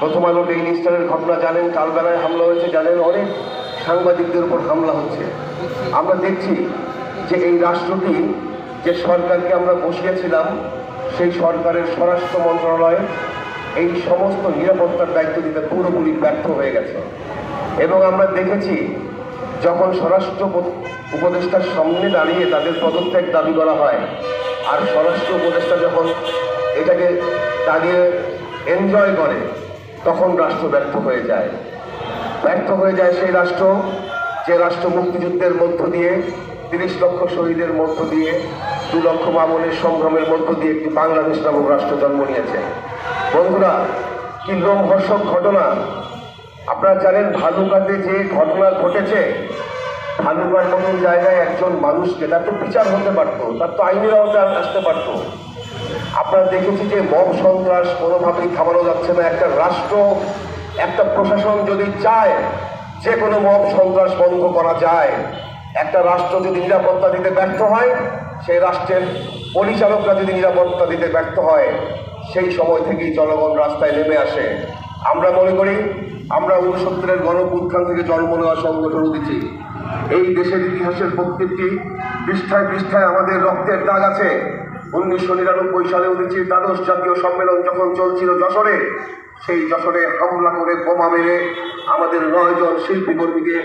প্রথম আলো ডেইলি স্টারের ঘটনা জানেন কালবেলায় হামলা হয়েছে জানেন, অনেক সাংবাদিকদের উপর হামলা হচ্ছে। আমরা দেখছি যে এই রাষ্ট্রটি যে সরকারকে আমরা বসিয়েছিলাম, সেই সরকারের স্বরাষ্ট্র মন্ত্রণালয় এই সমস্ত নিরাপত্তার দায়িত্ব দিতে পুরোপুরি ব্যর্থ হয়ে গেছে। এবং আমরা দেখেছি যখন স্বরাষ্ট্র উপদেষ্টার সামনে দাঁড়িয়ে তাদের পদত্যাগ দাবি করা হয়, আর স্বরাষ্ট্র উপদেষ্টা যখন এটাকে দাঁড়িয়ে এনজয় করে তখন রাষ্ট্র ব্যর্থ হয়ে যায়। ব্যর্থ হয়ে যায় সেই রাষ্ট্র, যে রাষ্ট্র মুক্তিযুদ্ধের মধ্য দিয়ে, তিরিশ লক্ষ শহীদের মধ্য দিয়ে, দু লক্ষ মামনের সংগ্রামের মধ্য দিয়ে একটি বাংলাদেশ নামক রাষ্ট্র জন্ম নিয়েছে। বন্ধুরা, কি লোমহর্ষক ঘটনা? আপনারা জানেন ভালুকাতে যে ঘটনা ঘটেছে? ভালুকার মতন জায়গায় একজন মানুষকে তার তো বিচার হতে পারতো, তার তো আইনের আওতায় আসতে পারতো। আপনারা দেখেছি যে মব সন্ত্রাস কোনোভাবেই থামানো যাচ্ছে না। একটা রাষ্ট্র, একটা প্রশাসন যদি চায় যে কোনো মব সন্ত্রাস বন্ধ করা যায়, একটা রাষ্ট্র যদি নিরাপত্তা দিতে ব্যর্থ হয়, সেই রাষ্ট্রের পরিচালকরা যদি নিরাপত্তা দিতে ব্যর্থ হয়, সেই সময় থেকেই জনগণ রাস্তায় নেমে আসে। আমরা মনে করি, আমরা উনসত্তরের গণপুত্থান থেকে জন্ম নেওয়া সংগঠন উঠেছি এই দেশের ইতিহাসের প্রত্যেকটি পৃষ্ঠায় পৃষ্ঠায় আমাদের রক্তের দাগ আছে। উনিশশো নিরানব্বই সালে উঠেছি দ্বাদশ জাতীয় সম্মেলন যখন চলছিল যশোরে, সেই যশোরে হামলা করে বোমা মেরে আমাদের নয়জন শিল্পী কর্মীকে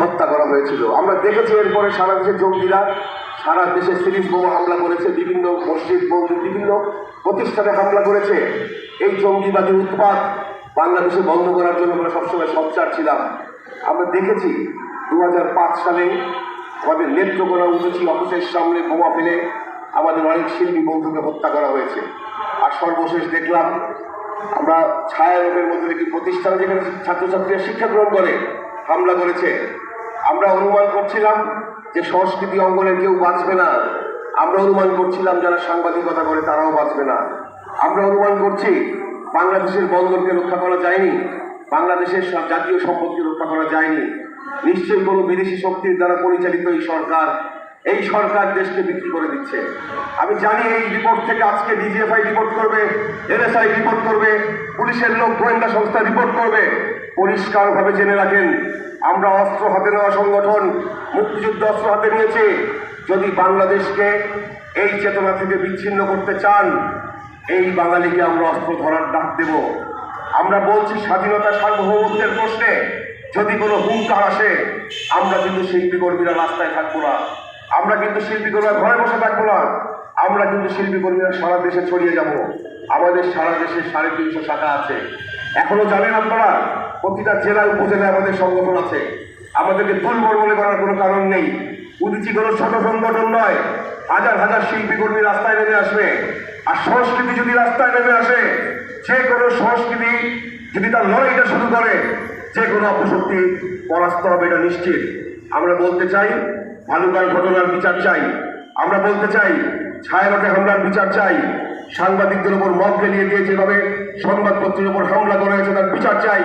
হত্যা করা হয়েছিল। আমরা দেখেছি এরপরে সারা দেশের জঙ্গিরা, সারা দেশে সিরিজ বোমা হামলা করেছে, বিভিন্ন মসজিদ, মন্দির, বিভিন্ন প্রতিষ্ঠানে হামলা করেছে। এই জঙ্গিবাদী উৎপাত বাংলাদেশে বন্ধ করার জন্য আমরা সবসময় সচ্চার ছিলাম। আমরা দেখেছি দু হাজার পাঁচ সালে আমাদের নেত্রকোনা উঠেছি অফিসের সামনে বোমা ফেলে আমাদের অনেক শিল্পী বন্ধুকে হত্যা করা হয়েছে। আর সর্বশেষ দেখলাম, আমরা ছায়া রোগের মধ্যে একটি প্রতিষ্ঠান যেখানে ছাত্রছাত্রীরা শিক্ষা গ্রহণ করে, হামলা করেছে। আমরা অনুমান করছিলাম যে সংস্কৃতি অঙ্গনে কেউ বাঁচবে না। আমরা অনুমান করছিলাম যারা সাংবাদিকতা করে তারাও বাঁচবে না। আমরা অনুমান করছি বাংলাদেশের বন্দরকে রক্ষা করা যায়নি, বাংলাদেশের সব জাতীয় সম্পদকে রক্ষা করা যায়নি। নিশ্চয়ই কোনো বিদেশি শক্তির দ্বারা পরিচালিত এই সরকার এই সরকার দেশকে বিক্রি করে দিচ্ছে। আমি জানি এই রিপোর্ট থেকে আজকে ডিজিএফআই রিপোর্ট করবে এনএসআই রিপোর্ট করবে, পুলিশের লোক গোয়েন্দা সংস্থা রিপোর্ট করবে। পরিষ্কারভাবে জেনে রাখেন, আমরা অস্ত্র হাতে নেওয়া সংগঠন, মুক্তিযুদ্ধ অস্ত্র হাতে নিয়েছে। যদি বাংলাদেশকে এই চেতনা থেকে বিচ্ছিন্ন করতে চান, এই বাঙালিকে আমরা অস্ত্র ধরার ডাক দেব। আমরা বলছি স্বাধীনতা সার্বভৌমত্বের প্রশ্নে, যদি কোনো হুঙ্কার আসে, আমরা কিন্তু শিল্পী কর্মীরা রাস্তায় থাকব না। আমরা কিন্তু শিল্পী কর্মীরা ঘরে বসে থাকব না। আমরা কিন্তু শিল্পী কর্মীরা সারা দেশে ছড়িয়ে যাব। আমাদের সারা দেশে সাড়ে তিনশো শাখা আছে। এখনও জানেন আপনারা, প্রতিটা জেলায় উপজেলায় আমাদের সংগঠন আছে। আমাদেরকে দুর্বল মনে করার কোনো কারণ নেই। উদিচি কোনো ছোট সংগঠন নয়। হাজার হাজার শিল্পী কর্মী রাস্তায় নেমে আসবে। আর সংস্কৃতি যদি রাস্তায় নেমে আসে, যে কোনো সংস্কৃতি যদি তার লড়াইটা শুরু করে, যে কোনো অপশক্তি পরাস্ত হবে এটা নিশ্চিত। আমরা বলতে চাই ভালুকার ঘটনার বিচার চাই। আমরা বলতে চাই ছায়ানটে হামলার বিচার চাই। সাংবাদিকদের উপর মব ফেলিয়ে দিয়ে যেভাবে সংবাদপত্রের উপর হামলা করা হয়েছে তার বিচার চাই।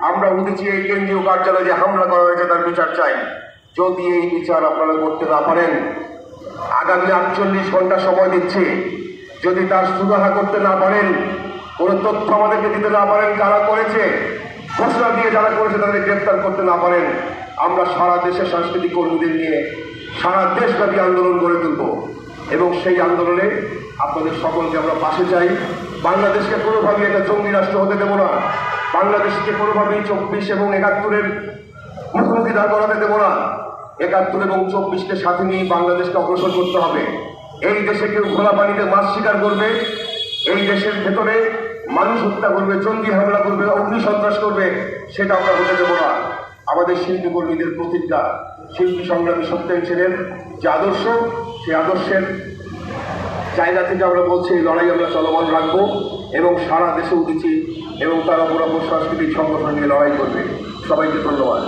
আমরা উঠেছি এই কেন্দ্রীয় কার্যালয়ে যে হামলা করা হয়েছে তার বিচার চাই। যদি এই বিচার আপনারা করতে না পারেন, আগামী আটচল্লিশ ঘণ্টা সময় দিচ্ছে। যদি তার সুরাহা করতে না পারেন, কোনো তথ্য আমাদেরকে দিতে না পারেন যারা করেছে, ঘোষণা দিয়ে যারা করেছে তাদের গ্রেপ্তার করতে না পারেন। আমরা সারা দেশের সাংস্কৃতিক কর্মীদের নিয়ে সারা দেশব্যাপী আন্দোলন গড়ে তুলব। এবং সেই আন্দোলনে আপনাদের সকলকে আমরা পাশে চাই। বাংলাদেশকে কোনোভাবেই একটা জঙ্গি রাষ্ট্র হতে দেব না। বাংলাদেশকে কোনোভাবেই চব্বিশ এবং একাত্তরের মুখোমুখি দাঁড় করাতে দেব না। একাত্তর এবং চব্বিশকে সাথে নিয়ে বাংলাদেশকে অগ্রসর করতে হবে। এই দেশে কেউ খোলা পানিতে মাছ শিকার করবে, এই দেশের ভেতরে মানুষ হত্যা করবে, জঙ্গি হামলা করবে অগ্নি সন্ত্রাস করবে, সেটা আমরা হতে দেবো না। আমাদের শিল্পী কর্মীদের প্রতিজ্ঞা, শিল্পী সংগ্রামী সত্যেন ছিলেন যে আদর্শ, সেই আদর্শের জায়গা থেকে আমরা বলছি, এই লড়াই আমরা চলমান রাখব এবং সারা দেশে উঠেছি এবং তারা পুরো সংস্কৃতি সংগঠন নিয়ে লড়াই করবে। সবাইকে ধন্যবাদ।